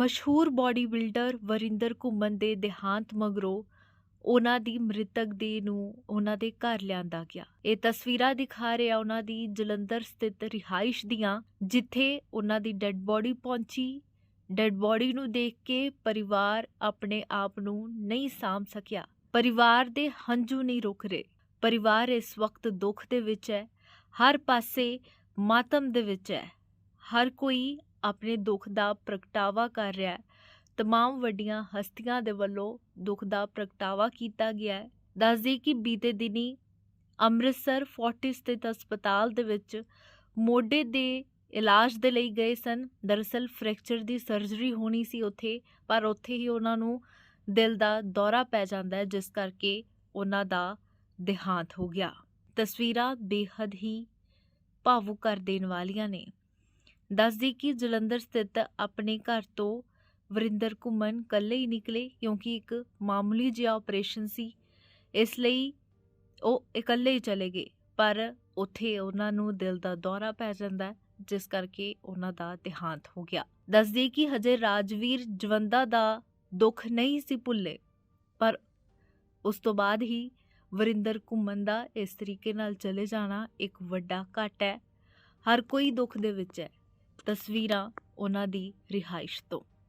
ਮਸ਼ਹੂਰ body builder Varinder ਘੁੰਮਣ ਦੇ ਦੇਹਾਂਤ ਮਗਰੋਂ ਉਹਨਾਂ ਦੀ ਮ੍ਰਿਤਕ ਦੇਹ ਨੂੰ ਉਹਨਾਂ ਦੇ ਘਰ ਲਿਆਂਦਾ ਗਿਆ। ਇਹ ਤਸਵੀਰਾਂ ਦਿਖਾ ਰਿਹਾ ਉਹਨਾਂ ਦੀ ਜਲੰਧਰ ਸਥਿਤ ਰਿਹਾਇਸ਼ ਦੀਆਂ, ਜਿੱਥੇ ਉਹਨਾਂ ਦੀ ਡੈੱਡ ਬੋਡੀ ਪਹੁੰਚੀ। ਡੈੱਡ ਬੋਡੀ ਨੂੰ ਦੇਖ ਕੇ ਪਰਿਵਾਰ ਆਪਣੇ ਆਪ ਨੂੰ ਨਹੀਂ ਸਾਂਭ ਸਕਿਆ। ਪਰਿਵਾਰ ਦੇ ਹੰਝੂ ਨਹੀਂ ਰੁਕ ਰਹੇ। ਪਰਿਵਾਰ ਇਸ ਵਕਤ ਦੁੱਖ ਦੇ ਵਿੱਚ ਹੈ। ਹਰ ਪਾਸੇ ਮਾਤਮ ਦੇ ਵਿੱਚ ਹੈ। ਹਰ ਕੋਈ ਆਪਣੇ ਦੁੱਖ ਦਾ ਪ੍ਰਗਟਾਵਾ ਕਰ ਰਿਹਾ ਹੈ तमाम ਵੱਡੀਆਂ ਹਸਤੀਆਂ ਦੇ ਵੱਲੋਂ ਦੁੱਖ ਦਾ ਪ੍ਰਗਟਾਵਾ ਕੀਤਾ ਗਿਆ ਹੈ ਦੱਸਦੀ ਕਿ ਬੀਤੇ ਦਿਨੀ ਅੰਮ੍ਰਿਤਸਰ ਫੋਰਟਿਸ ਸਥਿਤ ਹਸਪਤਾਲ ਦੇ ਵਿੱਚ ਮੋਢੇ ਦੇ ਇਲਾਜ ਦੇ ਲਈ ਗਏ ਸਨ ਦਰਅਸਲ ਫ੍ਰੈਕਚਰ ਦੀ ਸਰਜਰੀ ਹੋਣੀ ਸੀ ਉੱਥੇ ਪਰ ਉੱਥੇ ਹੀ ਉਹਨਾਂ ਨੂੰ ਦਿਲ ਦਾ ਦੌਰਾ ਪੈ ਜਾਂਦਾ ਹੈ ਜਿਸ ਕਰਕੇ ਉਹਨਾਂ ਦਾ ਦੇਹਾਂਤ ਹੋ ਗਿਆ ਤਸਵੀਰਾਂ ਬੇਹੱਦ ਹੀ ਭਾਵੁਕ ਕਰ ਦੇਣ ਵਾਲੀਆਂ ਨੇ ਦੱਸਦੀ ਕਿ ਜਲੰਧਰ ਸਥਿਤ ਆਪਣੇ ਘਰ ਤੋਂ ਵਰਿੰਦਰ ਘੁੰਮਣ ਇਕੱਲੇ ਹੀ ਨਿਕਲੇ ਕਿਉਂਕਿ ਇੱਕ ਮਾਮੂਲੀ ਜਿਹਾ ਆਪਰੇਸ਼ਨ ਸੀ। ਇਸ ਲਈ ਉਹ ਇਕੱਲੇ ਹੀ ਚਲੇ ਗਏ, ਪਰ ਉੱਥੇ ਉਹਨਾਂ ਨੂੰ ਦਿਲ ਦਾ ਦੌਰਾ ਪੈ ਜਾਂਦਾ, ਜਿਸ ਕਰਕੇ ਉਹਨਾਂ ਦਾ ਦੇਹਾਂਤ ਹੋ ਗਿਆ। ਦੱਸਦੀ ਕਿ ਹਜੇ ਰਾਜਵੀਰ ਜਵੰਦਾ ਦਾ ਦੁੱਖ ਨਹੀਂ ਸੀ ਭੁੱਲੇ, ਪਰ ਉਸ ਤੋਂ ਬਾਅਦ ਹੀ ਵਰਿੰਦਰ ਘੁੰਮਣ ਦਾ ਇਸ ਤਰੀਕੇ ਨਾਲ ਚਲੇ ਜਾਣਾ ਇੱਕ ਵੱਡਾ ਘਾਟ ਹੈ। ਹਰ ਕੋਈ ਦੁੱਖ ਦੇ ਵਿੱਚ ਹੈ। ਤਸਵੀਰਾਂ ਉਹਨਾਂ ਦੀ ਰਿਹਾਇਸ਼ ਤੋਂ।